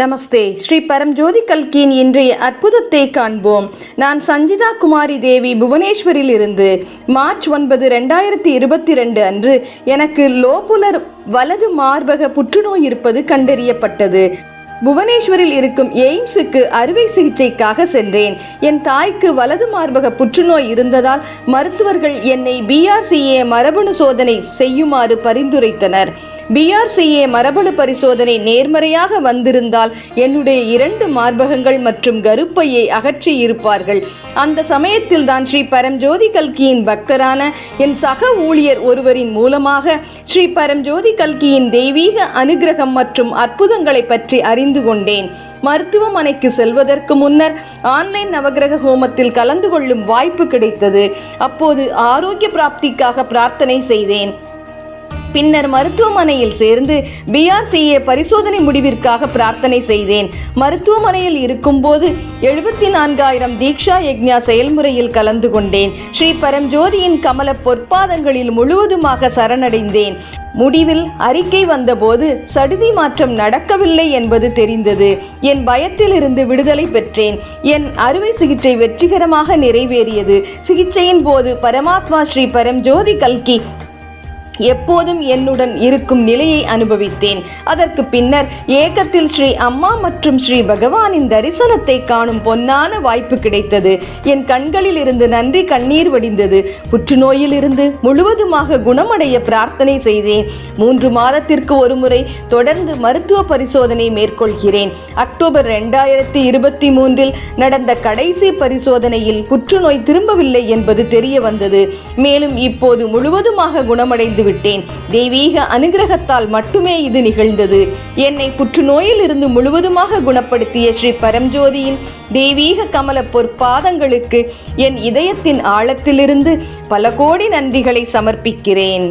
நமஸ்தே. ஸ்ரீ பரம்ஜோதி கல்கியின் இன்றைய அற்புதத்தை காண்போம். நான் சஞ்சிதா குமாரி தேவி புவனேஸ்வரில் இருந்து மார்ச் ஒன்பது ரெண்டாயிரத்தி இருபத்தி ரெண்டு அன்று எனக்கு லோபுலர் வலது மார்பக புற்றுநோய் இருப்பது கண்டறியப்பட்டது. புவனேஸ்வரில் இருக்கும் எய்ம்ஸுக்கு அறுவை சிகிச்சைக்காக சென்றேன். என் தாய்க்கு வலது மார்பக புற்றுநோய் இருந்ததால் மருத்துவர்கள் என்னை பிஆர்சிஏ மரபணு சோதனை செய்யுமாறு பரிந்துரைத்தனர். பிஆர்சிஏ மரபணு பரிசோதனை நேர்மறையாக வந்திருந்தால் என்னுடைய இரண்டு மார்பகங்கள் மற்றும் கருப்பையை அகற்றி இருப்பார்கள் அந்த சமயத்தில் தான் ஸ்ரீ பரம்ஜோதி கல்கியின் பக்தரான என் சக ஊழியர் ஒருவரின் மூலமாக ஸ்ரீ பரம்ஜோதி கல்கியின் தெய்வீக அனுகிரகம் மற்றும் அற்புதங்களை பற்றி அறிந்து கொண்டேன். மருத்துவமனைக்கு செல்வதற்கு முன்னர் ஆன்லைன் நவகிரக ஹோமத்தில் கலந்து கொள்ளும் வாய்ப்பு கிடைத்தது. அப்போது ஆரோக்கிய பிராப்திக்காக பிரார்த்தனை செய்தேன். பின்னர் மருத்துவமனையில் சேர்ந்து பிஆர்சிஏ பரிசோதனை முடிவிற்காக பிரார்த்தனை செய்தேன். மருத்துவமனையில் இருக்கும்போது எழுபத்தி நான்காயிரம் தீக்ஷா யக்ஞா செயல்முறையில் கலந்து கொண்டேன். ஸ்ரீ பரம்ஜோதியின் கமல பொற்பாதங்களில் முழுவதுமாக சரணடைந்தேன். முடிவில் அறிக்கை வந்தபோது சடுதி மாற்றம் நடக்கவில்லை என்பது தெரிந்தது. என் பயத்திலிருந்து விடுதலை பெற்றேன். என் அறுவை சிகிச்சை வெற்றிகரமாக நிறைவேறியது. சிகிச்சையின் போது பரமாத்மா ஸ்ரீ பரம்ஜோதி கல்கி எப்போதும் என்னுடன் இருக்கும் நிலையை அனுபவித்தேன். அதற்கு பின்னர் ஏக்கத்தில் ஸ்ரீ அம்மா மற்றும் ஸ்ரீ பகவானின் தரிசனத்தை காணும் பொன்னான வாய்ப்பு கிடைத்தது. என் கண்களில் இருந்து நன்றி கண்ணீர் வடிந்தது. புற்றுநோயில் இருந்து முழுவதுமாக குணமடைய பிரார்த்தனை செய்தேன். மூன்று மாதத்திற்கு ஒருமுறை தொடர்ந்து மருத்துவ பரிசோதனை மேற்கொள்கிறேன். அக்டோபர் ரெண்டாயிரத்தி இருபத்தி மூன்றில் நடந்த கடைசி பரிசோதனையில் புற்றுநோய் திரும்பவில்லை என்பது தெரிய வந்தது மேலும் இப்போது முழுவதுமாக குணமடைந்து விட்டேன். தெய்வீக அனுகிரகத்தால் மட்டுமே இது நிகழ்ந்தது. என்னை புற்றுநோயில் இருந்து முழுவதுமாக குணப்படுத்திய ஸ்ரீ பரம்ஜோதியின் தெய்வீக கமல பொற்பாதங்களுக்கு என் இதயத்தின் ஆழத்திலிருந்து பல கோடி நன்றிகளை சமர்ப்பிக்கிறேன்.